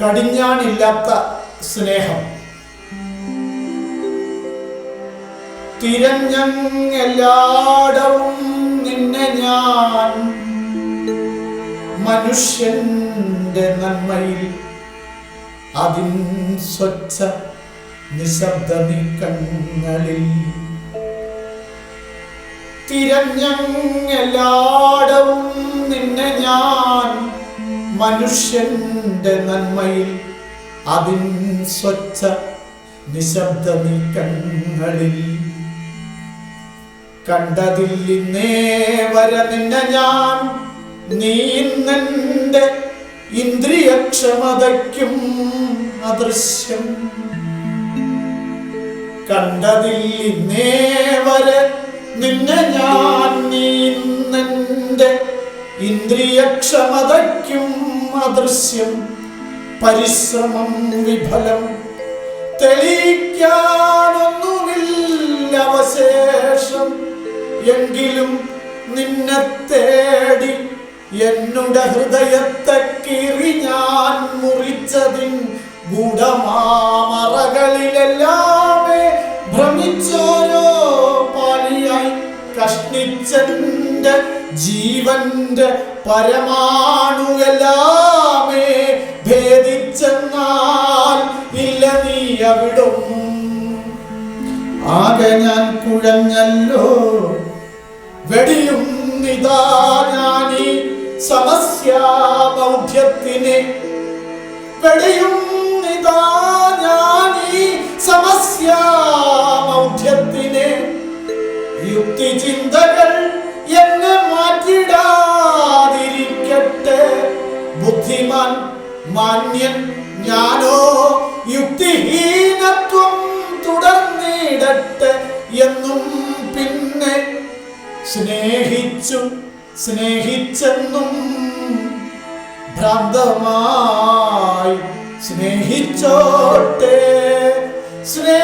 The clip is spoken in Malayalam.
കടിഞ്ഞാണില്ലാത്ത സ്നേഹം. തിരഞ്ഞെല്ലാടവും നിന്നെ ഞാൻ മനുഷ്യന്റെ നന്മയിൽ അതിൻ സ്വച്ഛ നിശബ്ദ നീക്കങ്ങളിൽ. തിരഞ്ഞെല്ലാടവും മനുഷ്യന്റെ നന്മയിൽ അതിൻ സ്വച്ഛ നിശബ്ദ നീക്കങ്ങളിൽ ഇന്നേ വരെ നിന്നെ ഞാൻ നീ ഇന്ദ്രിയക്ഷമതയ്ക്കും അദൃശ്യം. കണ്ടതിൽ ഇന്നേ വരെ നിന്നെ ഞാൻ നീ ഇന്ദ്രിയക്ഷമതയ്ക്കും അദൃശ്യം പരിശ്രമം വിഫലം തെളിയിക്കാനൊന്നുമില്ല അവശേഷം. എങ്കിലും നിന്നെ തേടി എന്നുടെ ഹൃദയത്തെ കീറി ഞാൻ മുറിച്ചതിൻ ഗൂഢമാമറകളിലെല്ലാമേ ജീവന്റെ പരമാണുവെല്ലാമേ ഭേദിച്ചെന്നാൽ ഇല്ല നീ അവിടും. ആകെ ഞാൻ കുഴഞ്ഞല്ലോ. വെടിയും ഇതാ ഞാനീ സമസ്യാബൗദ്ധ്യത്തിന് വെടിയും ഇതാ ഞാനീ സമസ്യാബൗദ്ധ്യത്തിന് യുക്തിചിന്തകൾ എന്നെ ബുദ്ധിമാൻ മാന്യൻ ഞാനോ യുക്തിഹീനത്വം തുടർന്നിടട്ടെ എന്നും പിന്നെ സ്നേഹിച്ചു സ്നേഹിച്ചെന്നും ഭ്രാന്തമായി സ്നേഹിച്ചോട്ടെ. സ്നേഹിച്ചു സ്നേഹിച്ചെന്നും